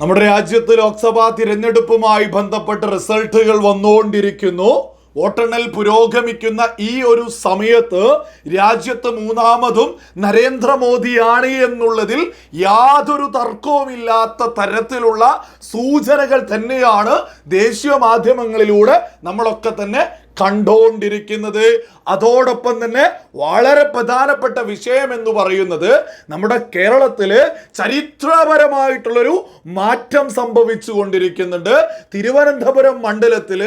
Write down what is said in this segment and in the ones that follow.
നമ്മുടെ രാജ്യത്ത് ലോക്സഭാ തിരഞ്ഞെടുപ്പുമായി ബന്ധപ്പെട്ട് റിസൾട്ടുകൾ വന്നുകൊണ്ടിരിക്കുന്നു. വോട്ടെണ്ണൽ പുരോഗമിക്കുന്ന ഈ ഒരു സമയത്ത് രാജ്യത്ത് മൂന്നാമതും നരേന്ദ്രമോദിയാണ് എന്നുള്ളതിൽ യാതൊരു തർക്കവുമില്ലാത്ത തരത്തിലുള്ള സൂചനകൾ തന്നെയാണ് ദേശീയ മാധ്യമങ്ങളിലൂടെ നമ്മളൊക്കെ തന്നെ കണ്ടുകൊണ്ടിരിക്കുന്നത് അതോടൊപ്പം തന്നെ വളരെ പ്രധാനപ്പെട്ട വിഷയം എന്ന് പറയുന്നത് നമ്മുടെ കേരളത്തിൽ ചരിത്രപരമായിട്ടുള്ളൊരു മാറ്റം സംഭവിച്ചു കൊണ്ടിരിക്കുന്നുണ്ട് തിരുവനന്തപുരം മണ്ഡലത്തിൽ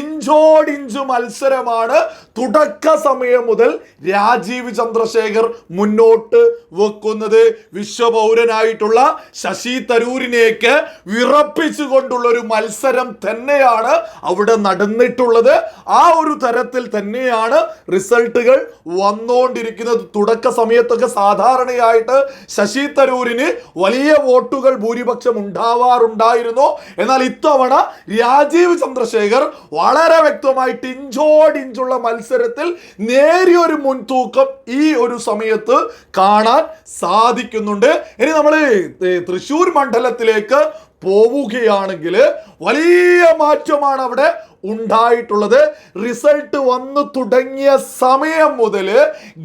ഇഞ്ചോടിഞ്ചു മത്സരമാണ് തുടക്ക സമയം മുതൽ രാജീവ് ചന്ദ്രശേഖർ മുന്നോട്ട് വെക്കുന്നത്. വിശ്വപൗരനായിട്ടുള്ള ശശി തരൂരിനെയൊക്കെ വിറപ്പിച്ചുകൊണ്ടുള്ള ഒരു മത്സരം തന്നെയാണ് അവിടെ നടന്നിട്ടുള്ളത്. ആ ഒരു തരത്തിൽ തന്നെയാണ് റിസൾട്ടുകൾ വന്നുകൊണ്ടിരിക്കുന്നത് തുടക്ക സമയത്തൊക്കെ സാധാരണയായിട്ട് ശശി തരൂരിന് വലിയ വോട്ടുകൾ ഭൂരിപക്ഷം ഉണ്ടാവാറുണ്ടായിരുന്നു. എന്നാൽ ഇത്തവണ രാജീവ് ചന്ദ്രശേഖർ വളരെ വ്യക്തമായിട്ട് ഇഞ്ചോടിഞ്ചുള്ള മത്സരത്തിൽ നേരിയൊരു മുൻതൂക്കം ഈ ഒരു സമയത്ത് കാണാൻ സാധിക്കുന്നുണ്ട്. ഇനി നമ്മൾ തൃശ്ശൂർ മണ്ഡലത്തിലേക്ക് പോവുകയാണെങ്കിൽ വലിയ മാറ്റമാണ് അവിടെ ഉണ്ടായിട്ടുള്ളത്. റിസൾട്ട് വന്നു തുടങ്ങിയ സമയം മുതൽ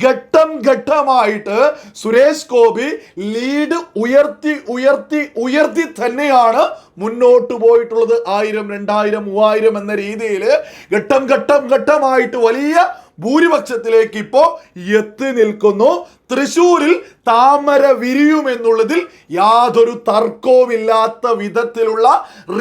ഘട്ടം ഘട്ടമായിട്ട് സുരേഷ് ഗോപി ലീഡ് ഉയർത്തി ഉയർത്തി ഉയർത്തി തന്നെയാണ് മുന്നോട്ട് പോയിട്ടുള്ളത്. ആയിരം രണ്ടായിരം മൂവായിരം എന്ന രീതിയിൽ ഘട്ടം ഘട്ടം ഘട്ടമായിട്ട് വലിയ ഭൂരിപക്ഷത്തിലേക്ക് ഇപ്പോ എത്തി നിൽക്കുന്നു. തൃശൂരിൽ താമര വിരിയുമെന്നുള്ളതിൽ യാതൊരു തർക്കവുമില്ലാത്ത വിധത്തിലുള്ള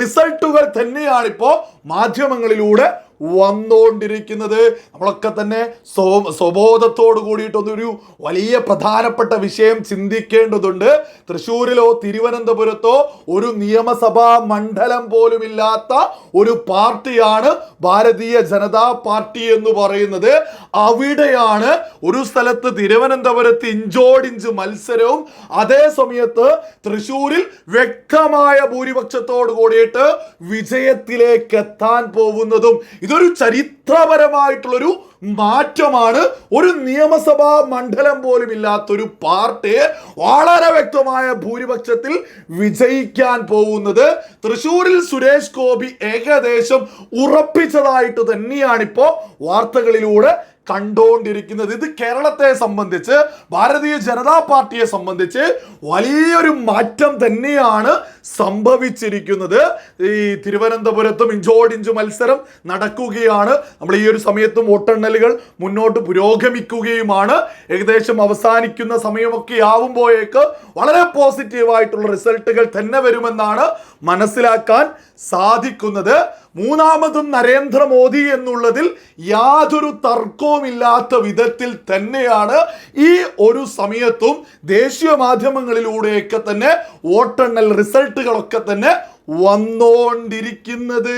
റിസൾട്ടുകൾ തന്നെയാണിപ്പോൾ മാധ്യമങ്ങളിലൂടെ വന്നുകൊണ്ടിരിക്കുന്നത്. നമ്മളൊക്കെ തന്നെ സ്വ സ്വബോധത്തോട് കൂടിയിട്ടൊന്നൊരു വലിയ പ്രധാനപ്പെട്ട വിഷയം ചിന്തിക്കേണ്ടതുണ്ട്. തൃശ്ശൂരിലോ തിരുവനന്തപുരത്തോ ഒരു നിയമസഭാ മണ്ഡലം പോലും ഇല്ലാത്ത ഒരു പാർട്ടിയാണ് ഭാരതീയ ജനതാ പാർട്ടി എന്ന് പറയുന്നത്. അവിടെയാണ് ഒരു സ്ഥലത്ത് തിരുവനന്തപുരത്ത് ഇഞ്ചോടിഞ്ച് മത്സരവും അതേ സമയത്ത് തൃശ്ശൂരിൽ വ്യക്തമായ ഭൂരിപക്ഷത്തോട് കൂടിയിട്ട് വിജയത്തിലേക്ക് എത്താൻ പോകുന്നതും. ഇതൊരു ചരിത്രപരമായിട്ടുള്ളൊരു മാറ്റമാണ്. ഒരു നിയമസഭാ മണ്ഡലം പോലും ഇല്ലാത്തൊരു പാർട്ടി വളരെ വ്യക്തമായ ഭൂരിപക്ഷത്തിൽ വിജയിക്കാൻ പോകുന്നത് തൃശൂരിൽ സുരേഷ് ഗോപി ഏകദേശം ഉറപ്പിച്ചതായിട്ട് തന്നെയാണിപ്പോ വാർത്തകളിലൂടെ കണ്ടുകൊണ്ടിരിക്കുന്നത് ഇത് കേരളത്തെ സംബന്ധിച്ച് ഭാരതീയ ജനതാ പാർട്ടിയെ സംബന്ധിച്ച് വലിയൊരു മാറ്റം തന്നെയാണ് സംഭവിച്ചിരിക്കുന്നത്. ഈ തിരുവനന്തപുരത്തും ഇഞ്ചോടിഞ്ച് മത്സരം നടക്കുകയാണ്. നമ്മൾ ഈ ഒരു സമയത്തും വോട്ടെണ്ണലുകൾ മുന്നോട്ട് പുരോഗമിക്കുകയുമാണ്. ഏകദേശം അവസാനിക്കുന്ന സമയമൊക്കെ ആവുമ്പോഴേക്ക് വളരെ പോസിറ്റീവായിട്ടുള്ള റിസൾട്ടുകൾ തന്നെ വരുമെന്നാണ് മനസ്സിലാക്കാൻ സാധിക്കുന്നത്. മൂന്നാമതും നരേന്ദ്രമോദി എന്നുള്ളതിൽ യാതൊരു തർക്കവുമില്ലാത്ത വിധത്തിൽ തന്നെയാണ് ഈ ഒരു സമയത്തും ദേശീയ മാധ്യമങ്ങളിലൂടെയൊക്കെ തന്നെ വോട്ടെണ്ണൽ റിസൾട്ടുകളൊക്കെ തന്നെ വന്നുകൊണ്ടിരിക്കുന്നത്